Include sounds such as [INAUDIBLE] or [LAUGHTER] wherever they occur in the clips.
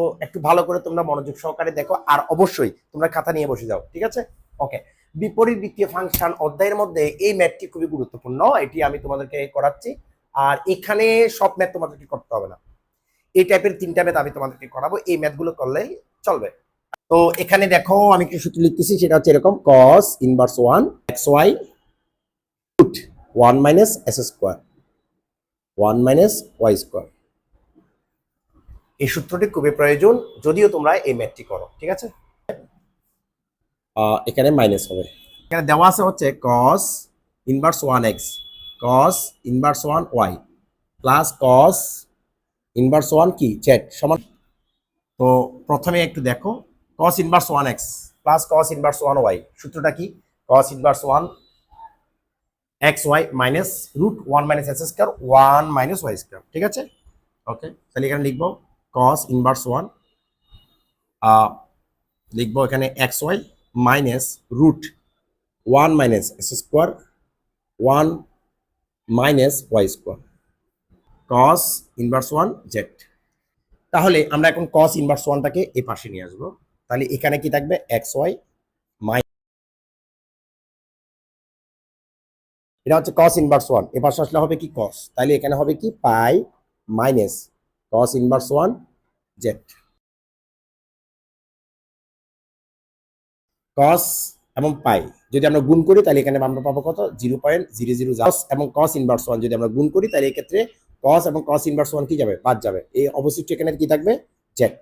তো একটু ভালো করে তোমরা মনোযোগ সহকারে দেখো, আর অবশ্যই তোমরা খাতা নিয়ে বসে যাও, ঠিক আছে? ওকে বিপরীত বৃত্তীয় ফাংশন অধ্যায়ের মধ্যে এই ম্যাথটি খুবই গুরুত্বপূর্ণ, এটি আমি তোমাদেরকে করাচ্ছি, আর এখানে সব ম্যাথ তোমাদেরকে করতে হবে না। এই টাইপের তিনটা ম্যাথ আমি তোমাদেরকে করাবো, এই ম্যাথগুলো করলেই চলবে। তো এখানে দেখো, আমি কিছু সূত্র লিখতেছি, সেটা হচ্ছে এরকম, cos inverse one x y one minus x square one minus y square এই সূত্রটি খুবই প্রয়োজন, যদিও তোমরা এই ম্যাথটি করো, ঠিক আছে? এখানে মাইনাস হবে। এখানে দেওয়া আছে হচ্ছে cos inverse one x cos inverse one y plus cos inverse one কি? জেড সমান। তো প্রথমে একটু দেখো, cos inverse one x plus cos inverse one y সূত্রটা কি? cos inverse one x y minus root one minus x square one minus y square ঠিক আছে? ওকে তাহলে এখানে লিখব cos ইনভার্স ওয়ান লিখব এখানে x y minus root one minus x square one minus y square cos inverse one z তাহলে আমরা এখন cos ইনভার্স ওয়ানটাকে এ পাশে নিয়ে আসব। তাহলে এখানে কি থাকবে? এক্স ওয়াই মাই এটা হচ্ছে cos ইনভার্স ওয়ান এ পাশে আসলে হবে কি? cos তাহলে এখানে হবে কি? Pi minus cos inverse one z cos এবং পাই যদি আমরা গুণ করি, তাহলে এখানে আমরা পাবো কত? জিরো পয়েন্ট জিরো এবং cos ইনভার্স ওয়ান যদি আমরা গুণ করি, তাহলে এই ক্ষেত্রে cos এবং cos ইনভার্স ওয়ান কি যাবে? বাদ যাবে। এই অবশিষ্ট এখানে কি থাকবে? জেড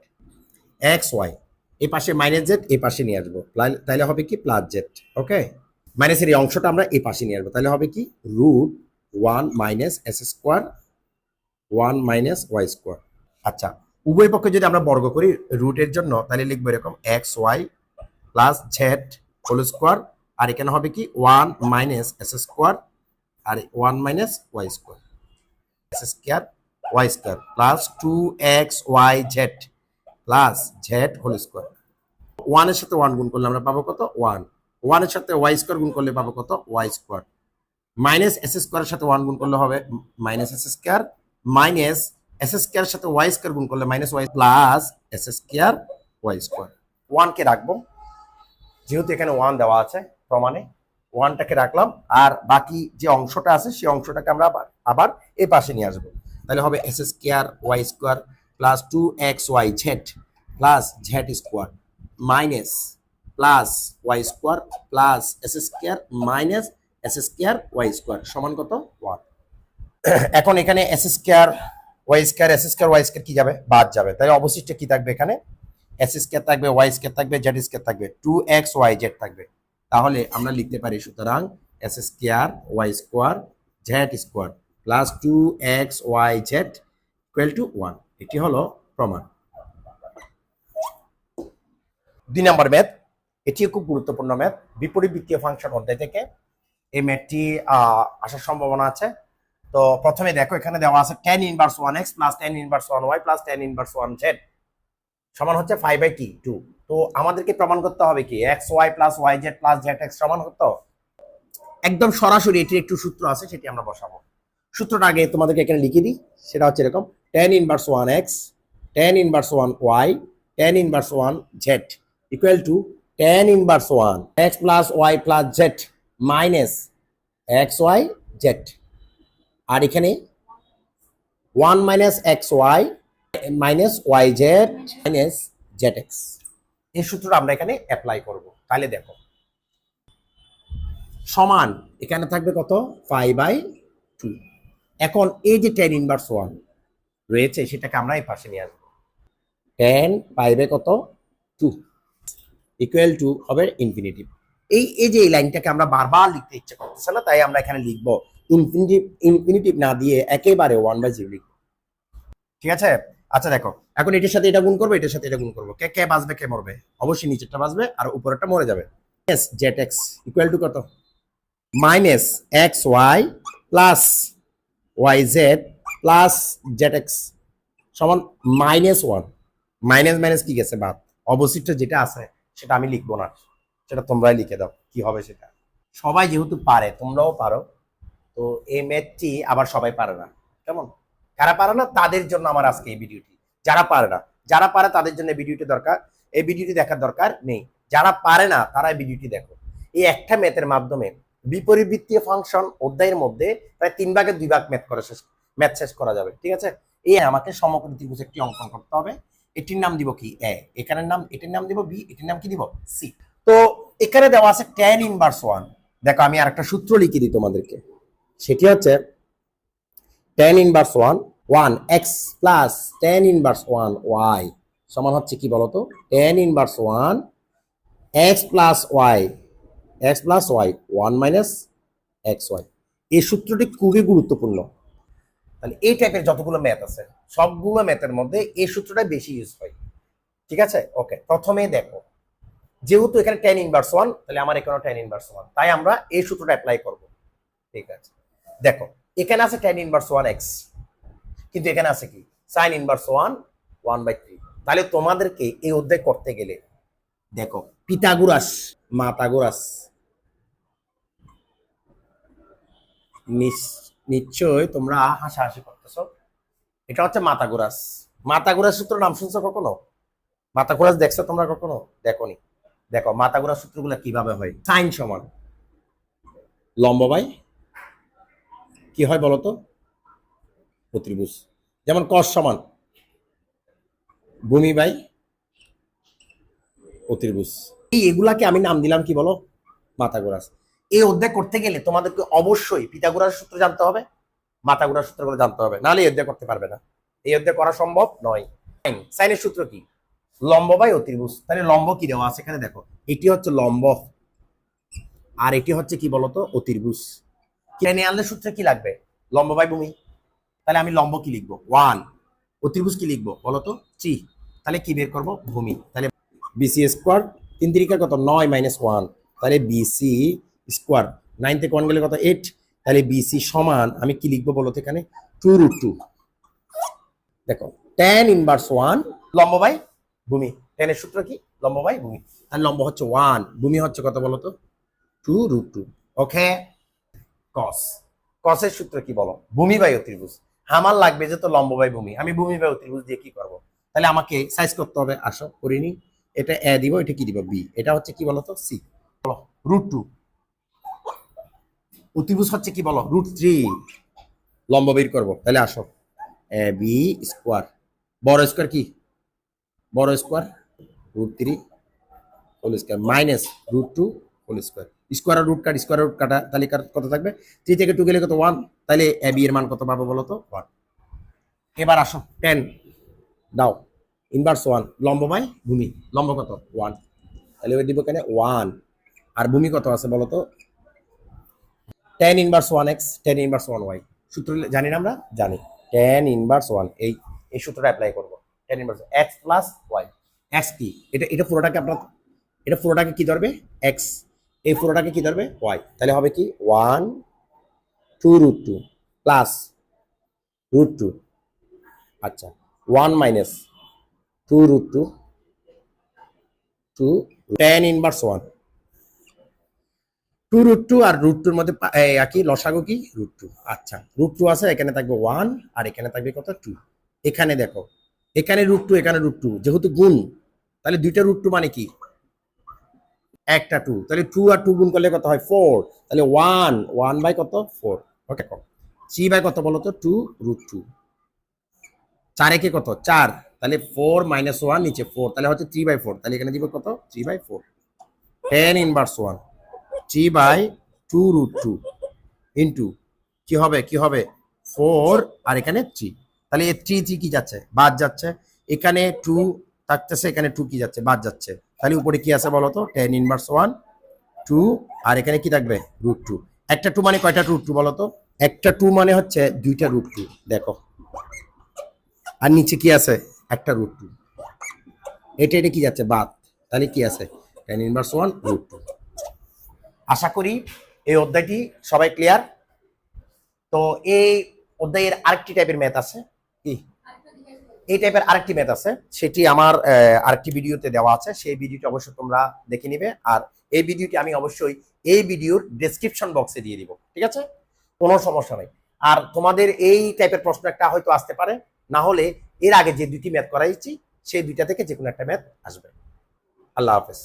এক্স ওয়াই এই পাশে মাইনাস জেড এই পাশে নিয়ে আসব। তাহলে- তাহলে হবে কি? প্লাস জেড ওকে মাইনাসের এই অংশটা আমরা এই পাশে নিয়ে আসব। তাহলে হবে কি? Root one minus x square one minus y square. আচ্ছা উভয় পক্ষে যদি আমরা বর্গ করি রুটের জন্য, তাহলে লিখব এরকম x y plus z whole square আর এখানে হবে কি ওয়ান মাইনাস এস স্কোয়ার আর one minus y square x square y square plus two x y z plus z whole square ওয়ানের সাথে ওয়ান গুণ করলে আমরা পাবো কত? ওয়ান ওয়ানের সাথে ওয়াই স্কোয়ার গুণ করলে পাবো কত? ওয়াই স্কোয়ার মাইনাস এস স্কোয়ারের সাথে ওয়ান গুণ করলে হবে minus x square minus x স্কোয়ারের সাথে ওয়াই স্কোয়ার গুণ করলে minus y plus x square y square ওয়ানকে রাখব, যেহেতু এখানে ওয়ান দেওয়া আছে প্রমাণে ওয়ানটাকে রাখলাম, আর বাকি যে অংশটা আছে সেই অংশটাকে আমরা আবার আবার এ পাশে নিয়ে আসব। তাহলে হবে x square y square plus two x y z plus z square minus plus y square plus x square minus x square y square সমান কত? ওয়ান [COUGHS] এখন এখানে x square y square x square y square কি যাবে? বাদ যাবে। তাই অবশিষ্ট কি থাকবে এখানে? এস স্কোয়ার থাকবে ওয়াই স্কোয়ার থাকবে জেড স্কোয়ার থাকবে। টু এক্স ওয়াই জেড থাকবে। তাহলে আমরা লিখতে পারি সুতরাং x square y square z square plus two x y z equal to one এটি হলো প্রমাণ। দুই নম্বর ম্যাথ এটিও খুব গুরুত্বপূর্ণ ম্যাথ বিপরীত বৃত্তীয় ফাংশন অধ্যায় থেকে এই ম্যাথটি আসার সম্ভাবনা আছে। তো প্রথমে দেখো, এখানে দেওয়া আছে tan inverse one x plus tan inverse one y plus tan inverse one z সমান হচ্ছে ফাইভ বাই টি টু তো আমাদেরকে প্রমাণ করতে হবে কি x y plus y z plus z x সমান হতো? একদম সরাসরি এটির একটু সূত্র আছে, সেটি আমরা বসাবো। সূত্রটা আগে তোমাদেরকে এখানে লিখে দিই, সেটা হচ্ছে এরকম tan inverse one x tan inverse one y tan inverse one z equal to tan inverse one x plus y plus z minus x y z আর এখানে one minus x y minus y z minus z x এই সূত্রটা আমরা এখানে apply করব। তাহলে দেখো, সমান এখানে থাকবে কত? ফাইভ বাই টু এখন এই যে টেন ইনভার্স ওয়ান রয়েছে, সেটাকে আমরা এই পাশে নিয়ে আসব। টেন ফাইভে কত? টু ইকুয়াল টু হবে ইনফিনিটিভ এই এই যে এই লাইনটাকে আমরা বারবার লিখতে ইচ্ছে করতেছে না, তাই আমরা এখানে লিখব ইনফিনিটিভ ইনফিনিটিভ না দিয়ে একেবারে ওয়ান বাই জিরো ঠিক আছে? আচ্ছা দেখো, এখন এটার সাথে এটা গুণ করব, এটার সাথে এটা গুণ করব। কে কে বাঁচবে, কে মরবে? অবশ্যই নিচেরটা বাঁচবে আর উপরেরটা মরে যাবে। X z x equal to কত? Minus x y plus y z plus z x সমান মাইনাস ওয়ান মাইনাস মাইনাস কি গেছে? বাদ। অবশিষ্ট যেটা আছে, সেটা আমি লিখব না। সেটা তোমরাই লিখে দাও, কি হবে সেটা। সবাই যেহেতু পারে, তোমরাও পারো। তো এই ম্যাথটি আবার সবাই পারে না। কেমন? কারা পারে না? তাদের জন্য আমার আজকে এই ভিডিওটি। যারা পারে না, যারা পারে তাদের জন্য ভিডিওটি দরকার। এই ভিডিওটি দেখার দরকার নেই। যারা পারে না, তারা ভিডিওটি দেখো। এই একটা ম্যাথের মাধ্যমে বিপরীতবৃত্তীয় ফাংশন অধ্যায়ের মধ্যে প্রায় তিন ভাগের দুই ভাগ ম্যাথ করে শেষ ম্যাথ শেষ করা যাবে, ঠিক আছে? এই আমাকে সমকোণী ত্রিভুজ একটি অঙ্কন করতে হবে। এটির নাম দিব কি? এ। এখানের নাম এটির নাম দিব বি, এটির নাম কি দিব? সি। তো এখানে দেওয়া আছে ট্যান ইনভার্স ওয়ান দেখো আমি আর একটা সূত্র লিখে দিই তোমাদেরকে। সেটি হচ্ছে tan inverse one one x plus tan inverse one y সমান হচ্ছে কি বলতো? Tan inverse one x plus y x plus y one minus x y এই সূত্রটি খুবই গুরুত্বপূর্ণ। তাহলে এই টাইপের যতগুলো ম্যাথ আছে, সবগুলো ম্যাথের মধ্যে এই সূত্রটা বেশি ইউজ হয়। ঠিক আছে? ওকে প্রথমে দেখো, যেহেতু এখানে টেন ইনভার্স ওয়ান তাহলে আমার এখানে টেন ইনভার্স ওয়ান তাই আমরা এই সূত্রটা অ্যাপ্লাই করব। ঠিক আছে? দেখো, এখানে আছে টেন ইনভার্স ওয়ান এক্স কিন্তু এখানে আছে কি? Sine inverse one one by three তাহলে তোমাদেরকে এই অধ্যায় করতে গেলে, দেখো পিতাগুরাস মাতাগুরাস নিশ্চয় তোমরা হাসাহাসি করতেছো। এটা হচ্ছে মাতাগুরাস মাতাগুরাস সূত্র নাম শুনছো কখনো? মাতাগুরাস দেখছ তোমরা কখনো? দেখোনি। দেখো মাতাগুরাস সূত্রগুলো কীভাবে হয়? সাইন সমান। লম্ব বাই কি হয় বলতো? প্রতিভুজ যেমন কস সমান। ভূমি বাই অতির্ভুজ এই এগুলাকে আমি নাম দিলাম কি বলো? মাতাগোরাস এই অধ্যায় করতে গেলে তোমাদেরকে অবশ্যই পিতাগোরাস সূত্র জানতে হবে মাতাগোরাস সূত্রগুলো জানতে হবে। নাহলে এই অধ্যায় করতে পারবে না। এই অধ্যায় করা সম্ভব নয়। সাইনের সূত্র কি? লম্ব বাই অতির্ভুজ তাহলে লম্ব কি দেওয়া আছে? এখানে দেখো, এটি হচ্ছে লম্ব, আর এটি হচ্ছে কি বলতো? অতির্ভুজ কিনে আনলে সূত্রে কি লাগবে? লম্ব বাই ভূমি। তাহলে আমি লম্ব কি লিখব? ওয়ান। অতির্ভুজ কি লিখব? বলতো থ্রি। তাহলে কি বের করব? ভূমি। তাহলে বিসি স্কোয়ার তিন তিরিকা কত? নয় মাইনাস ওয়ান তাহলে বিসি স্কোয়ার নাইন থেকে ওয়ান গেলে কত? এইট তাহলে বিসি সমান, আমি কি লিখব বলো তো এখানে? টু রুট টু দেখো টেন ইনভার্স ওয়ান লম্ব বাই ভূমি। টেনের সূত্র কি? লম্ব বাই ভূমি। তাহলে লম্ব হচ্ছে ওয়ান ভূমি হচ্ছে কত বলো তো? Two root two okay cos. কসের সূত্র কি বলো? ভূমি বাই অতির্ভুজ আমার লাগবে যে তো লম্ব বাই ভূমি। আমি ভূমি বাই অতির্ভুজ দিয়ে কি করব? তাহলে আমাকে সাইজ করতে হবে, আসো করিনি এটা এ দিব, এটা কি দিব? বি এটা হচ্ছে কি বলতো? সি বলো রুট টু অতিভুজ হচ্ছে কি বলো? রুট থ্রি লম্ব বের করব। তাহলে আসো। এ বি স্কোয়ার বড় স্কোয়ার কি? বড় square root three whole square minus root two whole square square root cut, square root কাটা, তাহলে কত থাকবে? থ্রি থেকে টু গেলে কত? ওয়ান তাহলে এ বি এর মান কত পাবো বলো তো ওয়ান এবার আসো টেন দাও ইনভার্স ওয়ান লম্ব বাই ভূমি, লম্ব কত? ওয়ান তাহলে ওই দিব কেন ওয়ান আর ভূমি কত আছে বলো তো tan inverse one x tan inverse one y সূত্র জানি না আমরা? জানি। টেন ইনভার্স ওয়ান এই এই সূত্রটা অ্যাপ্লাই করব। Tan inverse x plus y x কি? এটা এটা পুরোটাকে আপনার এটা পুরোটাকে কি ধরবে? এক্স এই পুরোটাকে কি ধরবে? ওয়াই তাহলে হবে কি? One two root two plus root two আচ্ছা one minus two root two two tan inverse one two root two আর রুট টুর মধ্যে একই লসাগু কি? রুট টু আচ্ছা রুট টু আছে, এখানে থাকবে ওয়ান আর এখানে থাকবে কত? টু এখানে দেখো, এখানে রুট টু এখানে রুট টু যেহেতু গুণ, তাহলে দুইটা রুট টু মানে কি? একটা টু তাহলে টু আর টু গুণ করলে কত হয়? ফোর তাহলে ওয়ান ওয়ান বাই কত? ফোর ওকে থ্রি বাই কত বলো তো? টু রুট টু চার একে কত? চার। তাহলে ফোর মাইনাস ওয়ান নিচে ফোর তাহলে হচ্ছে থ্রি বাই ফোর তাহলে এখানে দিব কত? Three by four tan inverse one three by two root two into কি হবে? কি হবে? ফোর আর এখানে থ্রি তাহলে থ্রি থ্রি কি যাচ্ছে? বাদ যাচ্ছে। এখানে টু থাকতেছে, এখানে টু কি যাচ্ছে? বাদ যাচ্ছে। তাহলে উপরে কি আছে বলো তো? টেন ইনভার্স ওয়ান টু আর এখানে কি থাকবে? রুট টু একটা টু মানে কয়টা রুট টু বলো তো? একটা টু মানে হচ্ছে দুইটা রুট টু দেখো। আর নিচে কি আছে? একটা রুট টু এটা এটা কি যাচ্ছে? বাদ। তাহলে কি আছে? Tan inverse one root two আশা করি এই অধ্যায়টি সবাই ক্লিয়ার তো এই অধ্যায়ের আরেকটি টাইপের ম্যাথ আছে। কি? এই টাইপের আরেকটি ম্যাথ আছে। সেটি আমার আরেকটি ভিডিওতে দেওয়া আছে। সেই ভিডিওটি অবশ্যই তোমরা দেখে নিবে। আর এই ভিডিওটি আমি অবশ্যই এই ভিডিওর ডেসক্রিপশন বক্সে দিয়ে দিব। ঠিক আছে? কোনো সমস্যা নেই। আর তোমাদের এই টাইপের প্রশ্ন একটা হয়তো আসতে পারে। না হলে এর আগে যে দুটি ম্যাথ করাইছি, সেই দুইটা থেকে যে কোনো একটা ম্যাথ আসবে। আল্লাহ হাফেজ।